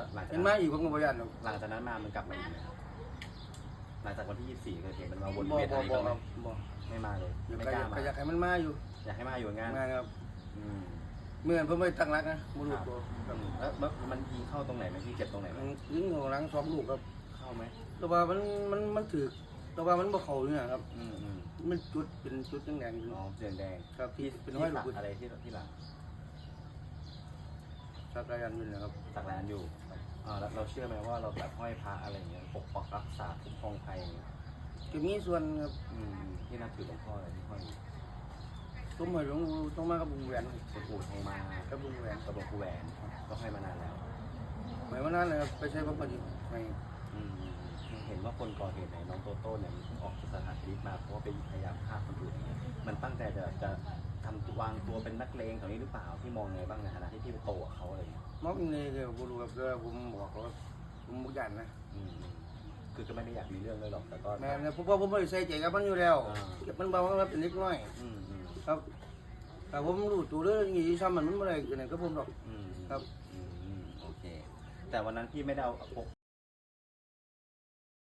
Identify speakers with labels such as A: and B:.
A: แล้วหลังจาก
B: เห็น
A: นั้น
B: มาอีกผมก็บ่ยันหรอก
A: หลังจากนั้นมามันกลับมาอีกไหมครับหลังจากวันที่24เกิดเหตุมันมาวน
B: บ่
A: เวียน
B: บ่
A: อะไร
B: บ่
A: บ้างไห
B: ค
A: ม
B: รับบ่
A: ไม่มาเลย
B: อยาก
A: ไม่
B: ให้
A: กล้ามา
B: อยากให้มันมาอยู่
A: อยากให้มาอยู่งาน
B: งานครับ
A: อืม
B: เมื่อนเพิ่นไม่ตั้งรักนะบ่รู้ตัวค
A: อื
B: รับ
A: มแล้วแล้วมันยิงเข้าตรงไหนไหมพี่เจ็บตรงไหนไหม
B: มันยิงหัวหลังสองลูกครับ
A: เข้าไหม
B: แต่ว่ามันมันมันถือแต่ว่ามันบ่เข้าเนี่ยครับ
A: อืมอืม
B: มันจุดเป็นจุดแดงๆอยู่
A: อ๋อเสียงแดง
B: ครับที่
A: ที่
B: เป็น
A: ที่
B: ห้อยลู
A: สั
B: ก
A: ก
B: ปืน
A: อะไรที่ที่หลัง
B: สักระยันอยู่นะครับ
A: สักแลนอยู่อ่าแล้วเราเชื่อไหมว่าเราแบบห้อยพระอะไรอย่างเงี้ยปกปักรักษาคุ้มครองภัยอย่างเงี้ย
B: จะมีส่วนครับ
A: อืมที่นับถือหลวงพ่ออะไรที่ห้อยอยู่
B: ต้มหอยหลวงต้องมากับบุงแหวน
A: หลวงปู่ทองมา
B: กับบุงแหวน
A: กับหลวงปู่แหวนก็ห้อยมานานแล้ว
B: หมายว่านั่นเลยครับไปใช้พระปฏิไม่
A: อืมเห็นว่าคนก่อเหตุไหนน้องโตโต้เนี่ยมันออกจากสถานพินิจมาเพราะว่าไปพยายามฆ่าคนอื่นอย่างเงี้ยมันตั้งใจจะจะทำวางตัวเป็นนักเลงแถวนี้หรือเปล่าที่มองไงบ้างในฐานะที่พี่ไปโตกับเขาอะไรอย่างเงี้ย
B: มอกนี่ก็บ่รู้ครับแต่ว่าผมบอกเขาว่าผมบ่ยันนะ
A: อืมคือก็ไม่ได้อยากมีเรื่องเลยหรอกแต่ก็
B: แม่เนี่ยผมว่าผมไม่ได้ใส่ใจกับมันอยู่แล้ว
A: อ่า
B: เก็บมันเบามันเป็นเล็กน้อย
A: อืมอืม
B: ครับ แต่ผมรู้ตัวเรื่องอย่างนี้ซ้ำมันมันไม่ได้กันไหนก็ผมหรอก
A: อืม
B: ครับ
A: อืมอืมโอเค แต่วันนั้นพี่ไม่ได้เอาพก